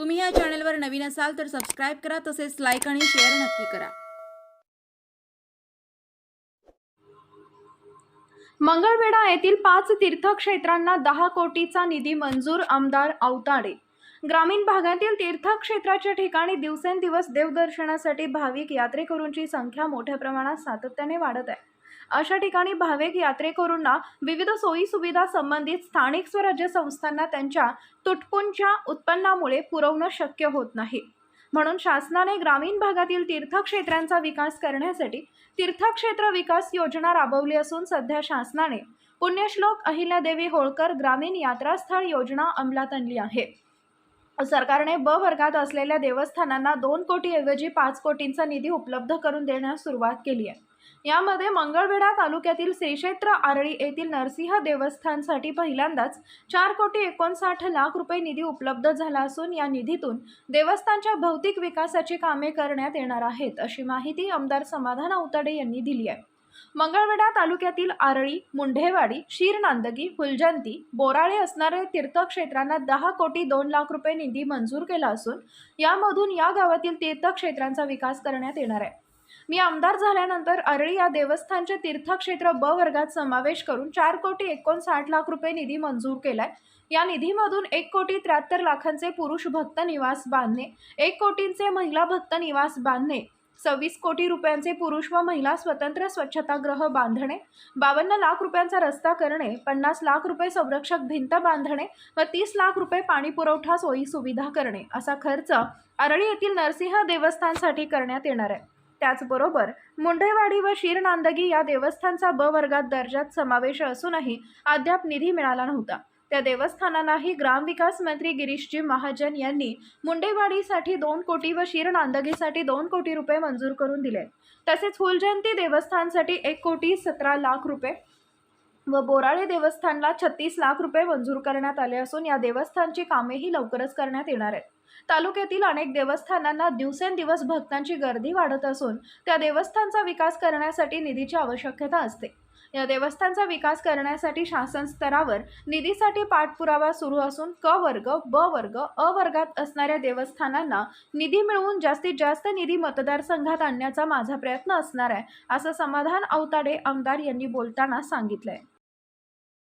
तुम्ही या चॅनलवर नवीन असाल तर सबस्क्राईब करा तसेच लाईक आणि शेअर नक्की करा. मंगळवेढा येथील पाच तीर्थक्षेत्रांना दहा कोटीचा निधी मंजूर आमदार अवताडे ग्रामीण भागातील तीर्थक्षेत्राच्या ठिकाणी दिवसेंदिवस देवदर्शनासाठी भाविक यात्रेकरूंची संख्या मोठ्या प्रमाणात सातत्याने वाढत आहे. अशा ठिकाणी भाविक यात्रेकरूंना विविध सोयी सुविधा संबंधित स्थानिक स्वराज्य संस्थांना त्यांच्या तुटपुंच्या उत्पन्नामुळे पुरवणं शक्य होत नाही. म्हणून शासनाने ग्रामीण भागातील तीर्थक्षेत्रांचा विकास करण्यासाठी तीर्थक्षेत्र विकास योजना राबवली असून सध्या शासनाने पुण्यश्लोक अहिल्यादेवी होळकर ग्रामीण यात्रास्थळ योजना अंमलात आणली आहे. सरकारने ब वर्गात असलेल्या देवस्थानांना दोन कोटीऐवजी पाच कोटींचा निधी उपलब्ध करून देण्यास सुरुवात केली आहे. यामध्ये मंगळवेढा तालुक्यातील श्रीक्षेत्र आरळी येथील नरसिंह देवस्थानसाठी पहिल्यांदाच चार कोटी एकोणसाठ लाख रुपये निधी उपलब्ध झाला असून या निधीतून देवस्थानच्या भौतिक विकासाची कामे करण्यात येणार आहेत अशी माहिती आमदार समाधान औताडे यांनी दिली आहे. मंगळवेढा तालुक्यातील आरळी मुंढेवाडी शिरनांदगी फुलजंती बोराळे असणाऱ्या तीर्थक्षेत्रांना दहा कोटी दोन लाख रुपये निधी मंजूर केला असून यामधून या गावातील तीर्थक्षेत्रांचा विकास करण्यात येणार आहे. मी आमदार झाल्यानंतर अरळी या देवस्थानचे तीर्थक्षेत्र ब वर्गात समावेश करून चार कोटी एकोणसाठ लाख रुपये निधी मंजूर केलाय. या निधीमधून एक कोटी त्र्याहत्तर लाखांचे पुरुष भक्त निवास बांधणे एक कोटींचे महिला भक्त निवास बांधणे सव्वीस कोटी रुपयांचे पुरुष व महिला स्वतंत्र स्वच्छतागृह बांधणे बावन्न लाख रुपयांचा रस्ता करणे पन्नास लाख रुपये संरक्षक भिंत बांधणे व तीस लाख रुपये पाणी पुरवठा सोयी सुविधा करणे असा खर्च अरळी येथील नरसिंह देवस्थानसाठी करण्यात येणार आहे. त्याचबरोबर मुंढेवाडी व शिरनांदगी या देवस्थानचा ब वर्गात दर्जात समावेश असूनही अद्याप निधी मिळाला नव्हता. त्या देवस्थानांनाही ग्रामविकास मंत्री गिरीशजी महाजन यांनी मुंडेवाडीसाठी दोन कोटी व शिरनांदगीसाठी दोन कोटी रुपये मंजूर करून दिले. तसेच फुलजयंती देवस्थानसाठी एक कोटी सतरा लाख रुपये व बोराळे देवस्थानला छत्तीस लाख रुपये मंजूर करण्यात आले असून या देवस्थानची कामेही लवकरच करण्यात येणार आहेत. तालुक्यातील अनेक देवस्थानांना दिवसेंदिवस भक्तांची गर्दी वाढत असून त्या देवस्थानचा विकास करण्यासाठी निधीची आवश्यकता असते. या देवस्थानचा विकास करण्यासाठी शासन स्तरावर निधीसाठी पाठपुरावा सुरू असून क वर्ग ब वर्ग अ वर्गात असणाऱ्या देवस्थानांना निधी मिळवून जास्तीत जास्त निधी मतदारसंघात आणण्याचा माझा प्रयत्न असणार आहे असं समाधान अवताडे आमदार यांनी बोलताना सांगितलंय.